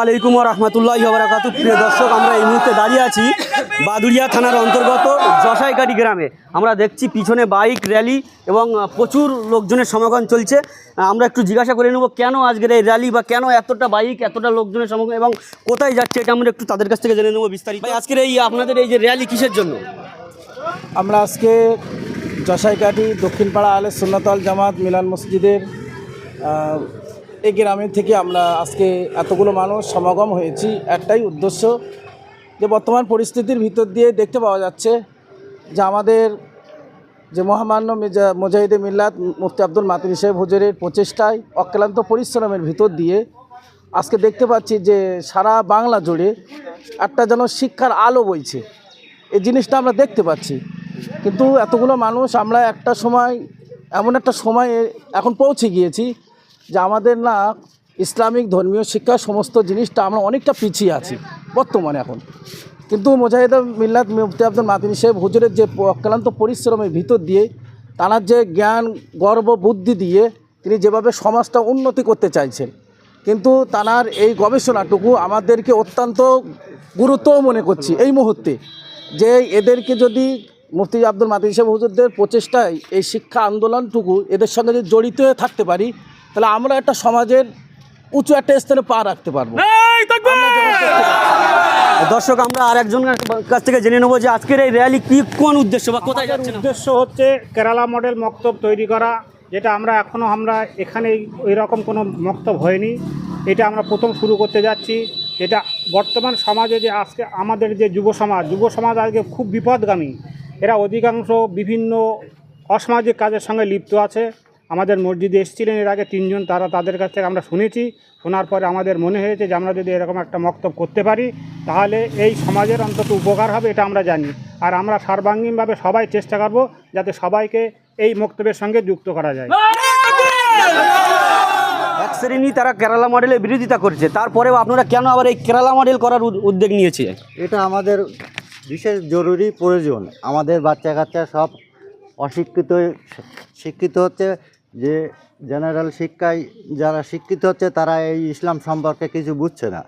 আলাইকুম রহমতুল্লাহ বারাকাতু প্রিয় দর্শক, আমরা এই মুহূর্তে দাঁড়িয়ে আছি বাদুড়িয়া থানার অন্তর্গত জশাইকাটি গ্রামে। আমরা দেখছি পিছনে বাইক র্যালি এবং প্রচুর লোকজনের সমাগম চলছে। আমরা একটু জিজ্ঞাসা করে নেব, কেন আজকের এই র্যালি বা কেন এতটা বাইক, এতটা লোকজনের সমাগম এবং কোথায় যাচ্ছে এটা আমরা একটু তাদের কাছ থেকে জেনে নেব বিস্তারিত। আজকের এই আপনাদের এই যে র্যালি কিসের জন্য? আমরা আজকে জশাইকাঠি দক্ষিণপাড়া আলে সুন্নতল জামাত মিলান মসজিদের এই গ্রামের থেকে আমরা আজকে এতগুলো মানুষ সমাগম হয়েছি। একটাই উদ্দেশ্য যে বর্তমান পরিস্থিতির ভিতর দিয়ে দেখতে পাওয়া যাচ্ছে যে আমাদের যে মহামান্য মেজা মুজাহিদে মিল্লাত মুফতি আব্দুল মাতিন সাহেব হুজুরের প্রচেষ্টায় অক্লান্ত পরিশ্রমের ভিতর দিয়ে আজকে দেখতে পাচ্ছি যে সারা বাংলা জুড়ে একটা যেন শিক্ষার আলো বইছে। এই জিনিসটা আমরা দেখতে পাচ্ছি। কিন্তু এতগুলো মানুষ আমরা একটা সময়, এমন একটা সময়ে এখন পৌঁছে গিয়েছি যে আমাদের না ইসলামিক ধর্মীয় শিক্ষা সমস্ত জিনিসটা আমরা অনেকটা পিছিয়ে আছি, বর্তমানে এখন। কিন্তু মুজাহিদ মিল্লাত মুফতি আব্দুল মাতিন সাহেব হুজুরের যে অক্লান্ত পরিশ্রমের ভিতর দিয়ে তাঁর যে জ্ঞান, গর্ব, বুদ্ধি দিয়ে তিনি যেভাবে সমাজটা উন্নতি করতে চাইছেন, কিন্তু তানার এই গবেষণাটুকু আমাদেরকে অত্যন্ত গুরুত্ব মনে করছি এই মুহূর্তে যে এদেরকে যদি মুফতি আব্দুল মাতিন সাহেব হুজুরদের প্রচেষ্টায় এই শিক্ষা আন্দোলনটুকু এদের সঙ্গে যদি জড়িত হয়ে থাকতে পারি তাহলে আমরা একটা সমাজের উঁচু একটা স্থানে পা রাখতে পারব। দর্শক আমরা আর একজনের কাছ থেকে জেনে নেব যে আজকের এই র্যালি কি কোন উদ্দেশ্য বা কোথায় যাচ্ছে উদ্দেশ্য হচ্ছে কেরালা মডেল মক্তব তৈরি করা যেটা আমরা এখনও আমরা এখানে ওই রকম কোনো মক্তব হয়নি। এটা আমরা প্রথম শুরু করতে যাচ্ছি। এটা বর্তমান সমাজে যে আজকে আমাদের যে যুব সমাজ যুব সমাজ আজকে খুব বিপদগামী। এরা অধিকাংশ বিভিন্ন অসামাজিক কাজের সঙ্গে লিপ্ত আছে। আমাদের মসজিদে এসেছিলেন এর আগে তিনজন তারা তাদের কাছ থেকে আমরা শুনেছি। শোনার পরে আমাদের মনে হয়েছে যে আমরা যদি এরকম একটা মক্তব করতে পারি তাহলে এই সমাজের অন্তত উপকার হবে এটা আমরা জানি। আর আমরা সর্বাঙ্গীনভাবে সবাই চেষ্টা করব যাতে সবাইকে এই মক্তবের সঙ্গে যুক্ত করা যায়। এক শ্রেণি তারা কেরালা মডেলের বিরোধিতা করছে। তারপরেও আপনারা কেন আবার এই কেরালা মডেল করার উদ- উদ্যোগ নিয়েছে? এটা আমাদের বিশেষ জরুরি প্রয়োজন। আমাদের বাচ্চা কাচ্চা সব অশিক্ষিত শিক্ষিত হচ্ছে যে জেনারেল শিক্ষায় যারা শিক্ষিত হচ্ছে তারা এই ইসলাম সম্পর্কে কিছু বুঝছে না।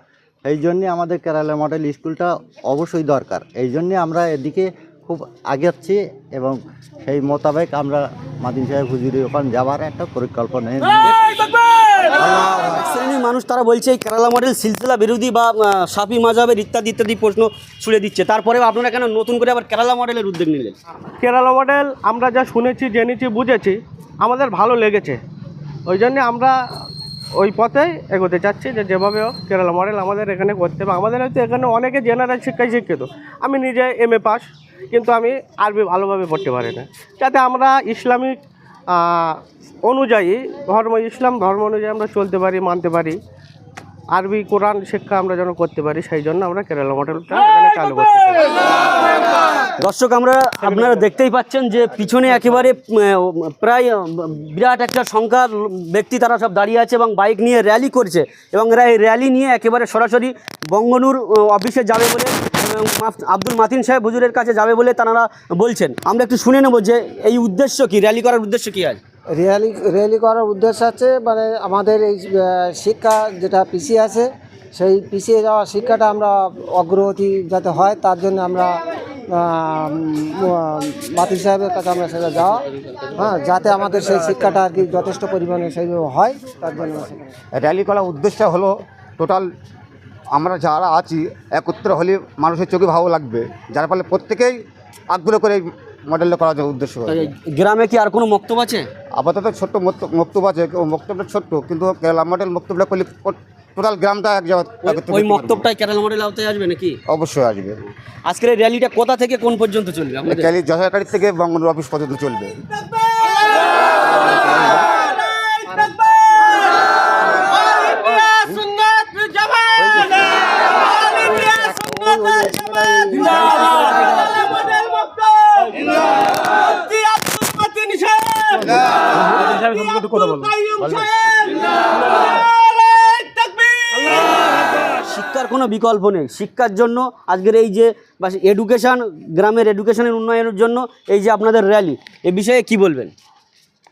এই জন্যে আমাদের কেরালা মডেল স্কুলটা অবশ্যই দরকার। এই জন্যে আমরা এদিকে খুব আগেচ্ছি এবং সেই মোতাবেক আমরা মাদিন সাহেব হুজুরি ওখানে যাওয়ার একটা পরিকল্পনা শ্রেণির মানুষ তারা বলছে এই কেরালা মডেল সিলসিলা বিরোধী বা সাফি মাজাবের ইত্যাদি ইত্যাদি প্রশ্ন ছুড়ে দিচ্ছে। তারপরেও আপনারা কেন নতুন করে আবার কেরালা মডেলের উদ্যোগ নিলেন? কেরালা মডেল আমরা যা শুনেছি জেনেছি বুঝেছি আমাদের ভালো লেগেছে। ওই জন্যে আমরা ওই পথেই এগোতে চাচ্ছি যে যেভাবে হোক কেরালা মডেল আমাদের এখানে করতে হবে। আমাদের হয়তো এখানে অনেকে জেনারেল শিক্ষায় শিক্ষিত। আমি নিজে এম এ পাস কিন্তু আমি আরবি ভালোভাবে পড়তে পারি না। যাতে আমরা ইসলামিক অনুযায়ী ধর্ম, ইসলাম ধর্ম অনুযায়ী আমরা চলতে পারি, মানতে পারি। আরবি, কোরআন শিক্ষা আমরা যেন করতে পারি, সেই জন্য আমরা কেরালা মডেলটা চালু করতে চাই। দর্শক, আমরা আপনারা দেখতেই পাচ্ছেন যে পিছনে একেবারে প্রায় বিরাট একটা সংখ্যার ব্যক্তি তারা সব দাঁড়িয়ে আছে এবং বাইক নিয়ে র্যালি করছে এবং এরা এই র্যালি নিয়ে একেবারে সরাসরি বঙ্গনুর অফিসে যাবে বলে আব্দুল মাতিন সাহেব হুজুরের কাছে যাবে বলে তারা বলছেন। আমরা একটু শুনে নেব যে এই উদ্দেশ্য কি র্যালি করার উদ্দেশ্য কি আজ? র্যালি র্যালি করার উদ্দেশ্য আছে মানে আমাদের এই শিক্ষা যেটা পিছিয়ে আছে, সেই পিছিয়ে যাওয়া শিক্ষাটা আমরা অগ্রগতি যাতে হয়, তার জন্য আমরা মাতি সাহেবের কাছে আমরা সেটা যাওয়া। হ্যাঁ যাতে আমাদের সেই শিক্ষাটা আর কি যথেষ্ট পরিমাণে সেইভাবে হয় তার জন্য র্যালি করার উদ্দেশ্য হলো টোটাল আমরা যারা আছি একত্র হলে মানুষের চোখে ভালো লাগবে। যার ফলে প্রত্যেকেই আগ্রহ করে মডেলটা করার জন্য উদ্দেশ্য এই গ্রামে কি আর কোনো মক্তব আছে? আপাতত ছোট্ট মক্ত- মক্তব আছে ও মক্তবটা ছোট্ট কিন্তু কেরালা মডেল মক্তবটা করলে টোটাল গ্রামটা এক একত্র ওই। মক্তবটাই কেরালা মডেল আওতায় আসবে নাকি? অবশ্যই আসবে। আজকের এই র্যালিটা কোথা থেকে কোন পর্যন্ত চলবে আপনাদের ক্যালি যশোরকারি থেকে বঙ্গনুর অফিস পর্যন্ত চলবে। কোনো বিকল্প নেই। শিক্ষার জন্য আজকের এই যে বা এডুকেশান গ্রামের এডুকেশনের উন্নয়নের জন্য এই যে আপনাদের র্যালি এ বিষয়ে কি বলবেন?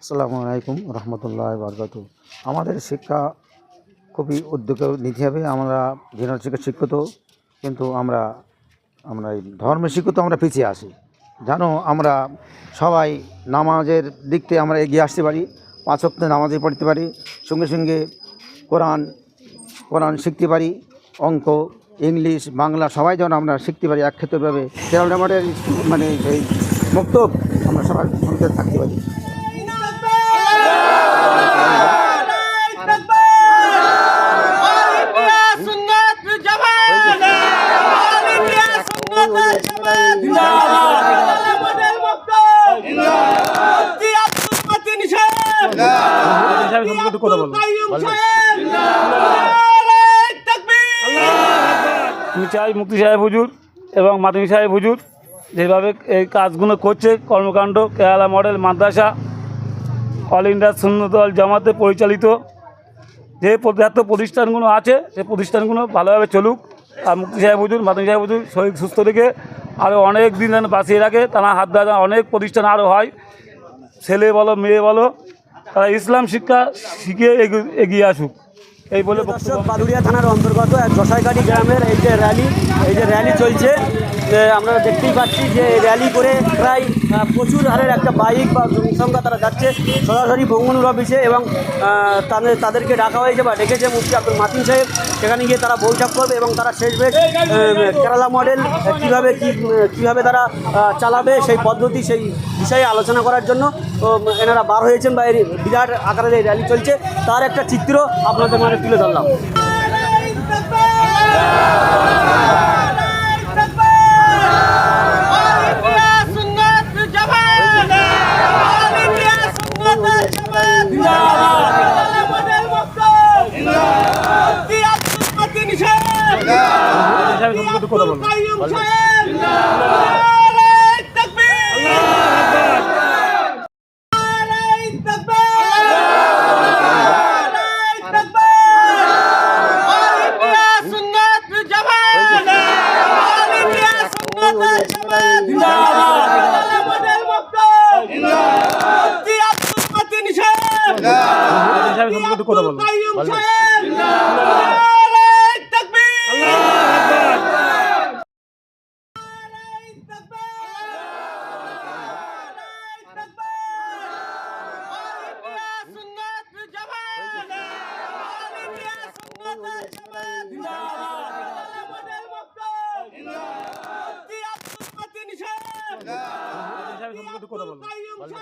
আসসালামু আলাইকুম রহমতুল্লাহ বরকাত। আমাদের শিক্ষা খুবই উদ্যোগ নিতে হবে। আমরা জেনারেল শিক্ষা শিক্ষিত, কিন্তু আমরা আমরা এই ধর্মের শিক্ষিত, আমরা পিছিয়ে আসি জানো, আমরা সবাই নামাজের দিক থেকে আমরা এগিয়ে আসতে পারি, পাঁচ সপ্তাহে নামাজে পড়তে পারি, সঙ্গে সঙ্গে কোরআন কোরআন শিখতে পারি। অঙ্ক ইংলিশ বাংলা সবাই যেন আমরা শিখতে পারি একক্ষেত্রভাবে সেরকম আমাদের মানে এই বক্তব্য আমরা সবাই সঙ্গে থাকতে পারি আমি চাই মুক্তি সাহেব হুজুর এবং মাধ্যমিক সাহেব হুজুর যেভাবে এই কাজগুলো করছে, কর্মকাণ্ড, কেরালা মডেল, মাদ্রাসা অল ইন্ডিয়া সুন্নতল জামাতে পরিচালিত, যে পর্যাপ্ত প্রতিষ্ঠানগুলো আছে সেই প্রতিষ্ঠানগুলো ভালোভাবে চলুক। আর মুক্তি সাহেব হুজুর মাধ্যমিক সাহেব হুজুর শরীর সুস্থ রেখে আরও অনেক দিন যেন বাঁচিয়ে রাখে, তারা হাত দ্বারা অনেক প্রতিষ্ঠান আরও হয়। ছেলে বলো, মেয়ে বলো, তারা ইসলাম শিক্ষা শিখে এগি- এগিয়ে আসুক। এই বলে বক্তব্য দর্শক বাদুড়িয়া থানার অন্তর্গত এক জশাইকাটি গ্রামের এই যে র্যালি এই যে র্যালি চলছে আমরা দেখতেই পাচ্ছি যে র্যালি করে প্রায় প্রচুর হারের একটা বাইক বা জনসংখ্যা তারা যাচ্ছে। সরাসরি ভঙ্গনুর অফিসে এবং তাদের, তাদেরকে ডাকা হয়েছে বা ডেকেছে মুফতি আব্দুল মাতিন সাহেব। সেখানে গিয়ে তারা বৈঠক করবে এবং তারা শেষ বেশ কেরালা মডেল কীভাবে কী কীভাবে তারা চালাবে সেই পদ্ধতি, সেই বিষয়ে আলোচনা করার জন্য এনারা বার হয়েছেন বা এর বিরাট আকারের এই র্যালি চলছে, তার একটা চিত্র আপনাদের মানে তুলে ধরলাম। আসামি সম্পর্কে কথা বলুন কথা বলুন 不买用车。